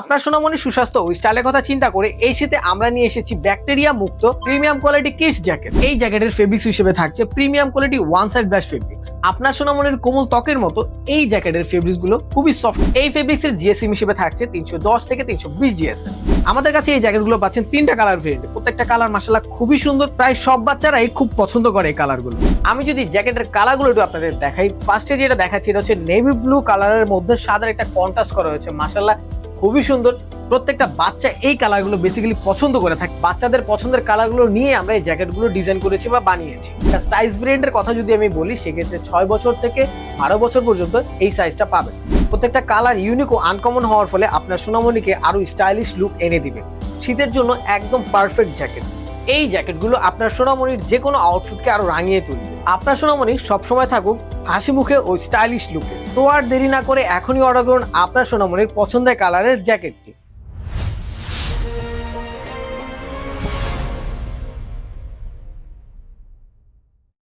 আপনার সোনামণি সুস্বাস্থ্য ও স্টাইলের কথা চিন্তা করে এই শীতে আমরা নিয়ে এসেছি ব্যাকটেরিয়া মুক্ত প্রিমিয়াম কোয়ালিটি কেস জ্যাকেট। এই জ্যাকেটের ফেব্রিক্স হিসেবে থাকছে premium quality one side brush fabrics আপনার সোনামণির কোমল ত্বকের মতো এই জ্যাকেটের ফেব্রিক্সগুলো খুবই সফট এই ফেব্রিক্স এর জিএসএম হিসেবে থাকছে তিনশো দশ থেকে তিনশো বিশ জিএসএম আমাদের কাছে এই জ্যাকেটগুলো পাচ্ছেন তিনটা কালার ভেরিয়েন্ট প্রত্যেকটা কালার মাসাল্লাহ খুবই সুন্দর। প্রায় সব বাচ্চারাই খুব পছন্দ করে এই কালারগুলো আমি যদি জ্যাকেটের কালারগুলো একটু আপনাদের দেখাই ফার্স্টে যেটা দেখাচ্ছি, এটা হচ্ছে নেভি ব্লু কালারের মধ্যে সাদার একটা কন্ট্রাস্ট করা হয়েছে। মাসাল্লাহ খুবই সুন্দর। প্রত্যেকটা বাচ্চা এই কালারগুলো বেসিক্যালি পছন্দ করে থাকে। বাচ্চাদের পছন্দের কালারগুলো নিয়ে আমরা এই জ্যাকেটগুলো ডিজাইন করেছি বা বানিয়েছি। সাইজ ভেরিয়েন্টের কথা যদি আমি বলি, সেক্ষেত্রে ছয় বছর থেকে বারো বছর পর্যন্ত এই সাইজটা পাবেন। প্রত্যেকটা কালার ইউনিক ও আনকমন হওয়ার ফলে আপনার সোনামণিকে আরও স্টাইলিশ লুক এনে দিবে। শীতের জন্য একদম পারফেক্ট জ্যাকেট এই জ্যাকেটগুলো আপনার সোনামণির যে কোনো আউটফিটকে আরও রাঙিয়ে তুলবে। আপনার সোনামণি সবসময় থাকুক হাসি মুখে ও স্টাইলিশ লুকে তো আর দেরি না করে এখনই অর্ডার করুন আপনার সোনামণির পছন্দের কালারের জ্যাকেটটি।